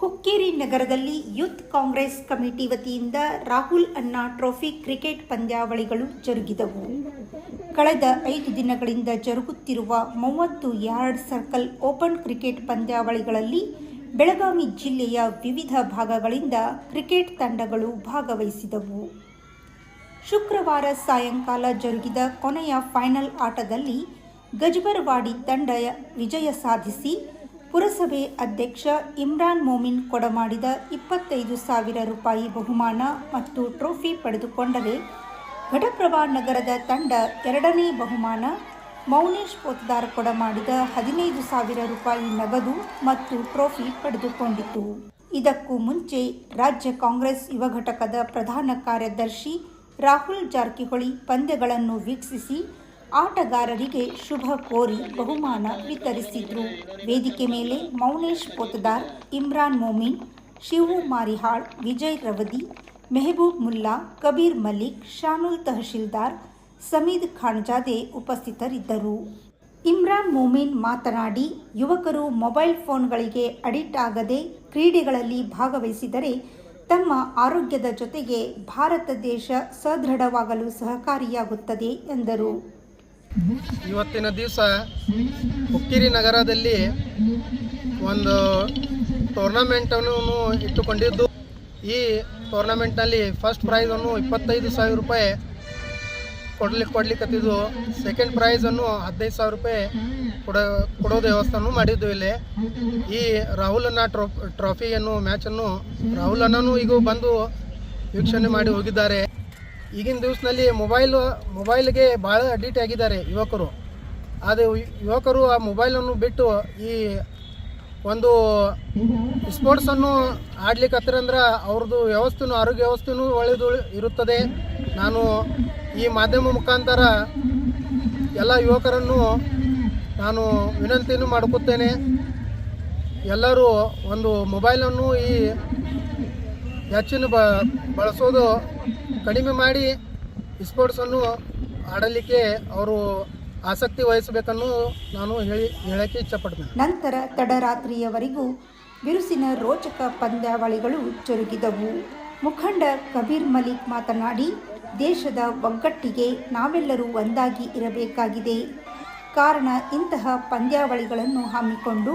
ಹುಕ್ಕೇರಿ ನಗರದಲ್ಲಿ youth Congress committee ವತಿಯಿಂದ ರಾಹುಲ್ ಅಣ್ಣಾ ಟ್ರೋಫಿ ಕ್ರಿಕೆಟ್ ಪಂದ್ಯಾವಳಿಗಳು ಜರುಗಿದವು. ಕಳೆದ ಐದು ದಿನಗಳಿಂದ ಜರುಗುತ್ತಿರುವ ಮೂವತ್ತು ಯಾರ್ಡ್ ಸರ್ಕಲ್ ಓಪನ್ ಕ್ರಿಕೆಟ್ ಪಂದ್ಯಾವಳಿಗಳಲ್ಲಿ ಬೆಳಗಾವಿ ಜಿಲ್ಲೆಯ ವಿವಿಧ ಭಾಗಗಳಿಂದ ಕ್ರಿಕೆಟ್ ತಂಡಗಳು ಭಾಗವಹಿಸಿದವು. ಶುಕ್ರವಾರ ಸಾಯಂಕಾಲ ಜರುಗಿದ ಕೊನೆಯ ಫೈನಲ್ ಆಟದಲ್ಲಿ ಗಜ್ಬರ್ವಾಡಿ ತಂಡ ವಿಜಯ ಸಾಧಿಸಿ ಪುರಸಭೆ ಅಧ್ಯಕ್ಷ ಇಮ್ರಾನ್ ಮೋಮಿನ್ ಕೊಡಮಾಡಿದ ಇಪ್ಪತ್ತೈದು ಸಾವಿರ ರೂಪಾಯಿ ಬಹುಮಾನ ಮತ್ತು ಟ್ರೋಫಿ ಪಡೆದುಕೊಂಡರೆ ಘಟಪ್ರಭಾ ನಗರದ ತಂಡ ಎರಡನೇ ಬಹುಮಾನ, ಮೌನೇಶ್ ಪೋತ್ದಾರ್ ಕೊಡಮಾಡಿದ ಹದಿನೈದು ಸಾವಿರ ರೂಪಾಯಿ ನಗದು ಮತ್ತು ಟ್ರೋಫಿ ಪಡೆದುಕೊಂಡಿತು. ಇದಕ್ಕೂ ಮುಂಚೆ ರಾಜ್ಯ ಕಾಂಗ್ರೆಸ್ ಯುವ ಘಟಕದ ಪ್ರಧಾನ ಕಾರ್ಯದರ್ಶಿ ರಾಹುಲ್ ಜಾರಕಿಹೊಳಿ ಪಂದ್ಯಗಳನ್ನು ವೀಕ್ಷಿಸಿ ಆಟಗಾರರಿಗೆ ಶುಭ ಕೋರಿ ಬಹುಮಾನ ವಿತರಿಸಿದ್ರು. ವೇದಿಕೆ ಮೇಲೆ ಮೌನೇಶ್ ಪೋತದಾರ್, ಇಮ್ರಾನ್ ಮೋಮಿನ್, ಶಿವು ಮಾರಿಹಾಳ್, ವಿಜಯ್ ರವದಿ, ಮೆಹಬೂಬ್ ಮುಲ್ಲಾ, ಕಬೀರ್ ಮಲಿಕ್ ಶಾನುಲ್ ತಹಶೀಲ್ದಾರ್, ಸಮೀದ್ ಖಾನ್ಜಾದೆ ಉಪಸ್ಥಿತರಿದ್ದರು. ಇಮ್ರಾನ್ ಮೋಮಿನ್ ಮಾತನಾಡಿ, ಯುವಕರು ಮೊಬೈಲ್ ಫೋನ್ಗಳಿಗೆ ಅಡಿಕ್ಟ್ ಆಗದೆ ಕ್ರೀಡೆಗಳಲ್ಲಿ ಭಾಗವಹಿಸಿದರೆ ತಮ್ಮ ಆರೋಗ್ಯದ ಜೊತೆಗೆ ಭಾರತ ದೇಶ ಸದೃಢವಾಗಲು ಸಹಕಾರಿಯಾಗುತ್ತದೆ ಎಂದರು. ಇವತ್ತಿನ ದಿವಸ ಹುಕ್ಕೇರಿ ನಗರದಲ್ಲಿ ಒಂದು ಟೂರ್ನಮೆಂಟನ್ನು ಇಟ್ಟುಕೊಂಡಿದ್ದು. ಈ ಟೂರ್ನಮೆಂಟ್ನಲ್ಲಿ ಫಸ್ಟ್ ಪ್ರೈಸನ್ನು ಇಪ್ಪತ್ತೈದು ಸಾವಿರ ರೂಪಾಯಿ ಕೊಡ್ಲಿಕ್ಕೆ ಕೊಡ್ಲಿಕ್ಕತ್ತಿದ್ದು ಸೆಕೆಂಡ್ ಪ್ರೈಸನ್ನು ಹದಿನೈದು ಸಾವಿರ ರೂಪಾಯಿ ಕೊಡೋ ಕೊಡೋದು ವ್ಯವಸ್ಥೆಯನ್ನು ಮಾಡಿದ್ದು ಇಲ್ಲಿ. ಈ ರಾಹುಲ್ ಅನ್ನ ಟ್ರೋ ಟ್ರಾಫಿಯನ್ನು ಮ್ಯಾಚನ್ನು ರಾಹುಲ್ ಅಣ್ಣನೂ ಈಗ ಬಂದು ವೀಕ್ಷಣೆ ಮಾಡಿ ಹೋಗಿದ್ದಾರೆ. ಈಗಿನ ದಿವಸದಲ್ಲಿ ಮೊಬೈಲ್ ಮೊಬೈಲ್ಗೆ ಭಾಳ ಅಡಿಕ್ಟ್ ಆಗಿದ್ದಾರೆ ಯುವಕರು. ಅದು ಯುವಕರು ಆ ಮೊಬೈಲನ್ನು ಬಿಟ್ಟು ಈ ಒಂದು ಸ್ಪೋರ್ಟ್ಸನ್ನು ಆಡ್ಲಿಕ್ಕೆ ಅವ್ರದ್ದು ವ್ಯವಸ್ಥೆನೂ, ಆರೋಗ್ಯ ವ್ಯವಸ್ಥೆನೂ ಒಳ್ಳೆಯದು ಇರುತ್ತದೆ. ನಾನು ಈ ಮಾಧ್ಯಮ ಮುಖಾಂತರ ಎಲ್ಲ ಯುವಕರನ್ನು ನಾನು ವಿನಂತಿಯನ್ನು ಮಾಡುತ್ತೇನೆ ಎಲ್ಲರೂ ಒಂದು ಮೊಬೈಲನ್ನು ಈ ಹೆಚ್ಚಿನ ಬಳಸೋದು ಕಡಿಮೆ ಮಾಡಿ ಸ್ಪೋರ್ಟ್ಸನ್ನು ಆಡಲಿಕ್ಕೆ ಅವರು ಆಸಕ್ತಿ ವಹಿಸಬೇಕನ್ನು ನಾನು ಹೇಳಿ, ಹೇಳಕ್ಕೆ ಇಚ್ಛಪಡ್ತೇನೆ. ನಂತರ ತಡರಾತ್ರಿಯವರೆಗೂ ಬಿರುಸಿನ ರೋಚಕ ಪಂದ್ಯಾವಳಿಗಳು ಜರುಗಿದವು ಮುಖಂಡ ಕಬೀರ್ ಮಲಿಕ್ ಮಾತನಾಡಿ, ದೇಶದ ಒಗ್ಗಟ್ಟಿಗೆ ನಾವೆಲ್ಲರೂ ಒಂದಾಗಿ ಇರಬೇಕಾಗಿದೆ. ಕಾರಣ ಇಂತಹ ಪಂದ್ಯಾವಳಿಗಳನ್ನು ಹಮ್ಮಿಕೊಂಡು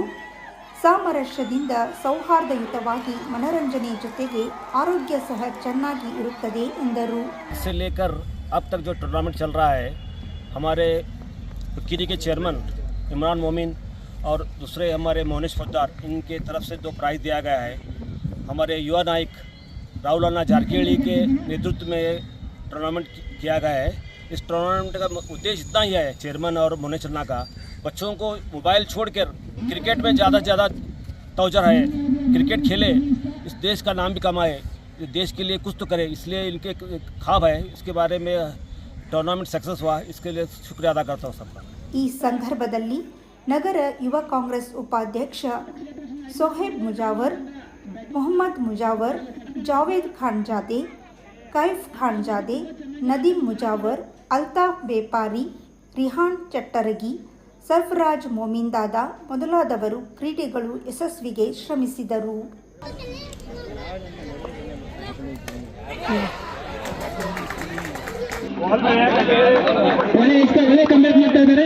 ಸಾಮರಸ್ಯದಿಂದ ಸೌಹಾರ್ದಯುತವಾಗಿ ಮನರಂಜನೆ ಜೊತೆಗೆ ಆರೋಗ್ಯ ಸಹ ಚೆನ್ನಾಗಿ ಇರುತ್ತದೆ ಎಂದರು से लेकर अब तक जो टूर्नामेंट चल रहा है हमारे किरी के चेयरमैन इमरान मोमिन और दूसरे हमारे मोहनिश फौजदार इनके तरफ से दो प्राइज़ दिया गया है हमारे युवा नायक राहुल अन्ना जारकीहड़ी के नेतृत्व में ये टूर्नामेंट किया गया है इस टूर्नामेंट का उद्देश्य इतना ही है चेयरमैन और मोहनिश अन्ना का बच्चों को मोबाइल छोड़कर क्रिकेट में ज़्यादा से ज़्यादा तोजर है क्रिकेट खेले इस देश का नाम भी कमाए इस देश के लिए कुछ तो करे इसलिए इनके एक एक ख्वाब है इसके बारे में टूर्नामेंट सक्सेस हुआ इसके लिए शुक्रिया अदा करता हूँ सबका ಈ ಸಂದರ್ಭದಲ್ಲಿ ನಗರ ಯುವ ಕಾಂಗ್ರೆಸ್ ಉಪಾಧ್ಯಕ್ಷ ಸೊಹೇಬ್ ಮುಜಾವರ್ ಮೊಹಮ್ಮದ್ ಮುಜಾವರ್ ಜಾವೇದ್ ಖಾನ್ಜಾದೆ ಕೈಫ್ ಖಾನ್ಜಾದೆ ನದೀಮ್ ಮುಜಾವರ್ ಅಲ್ತಾಫ್ ಬೇಪಾರಿ ರಿಹಾನ್ ಚಟ್ಟರಗಿ ಸರ್ಫರಾಜ್ ಮೋಮಿಂದಾದ ಮೊದಲಾದವರು ಕ್ರೀಡೆಗಳು ಯಶಸ್ವಿಗೆ ಶ್ರಮಿಸಿದರು. ಒಳ್ಳೆ ಒಳ್ಳೆ ಮಾಡ್ತಾ ಇದ್ದಾರೆ.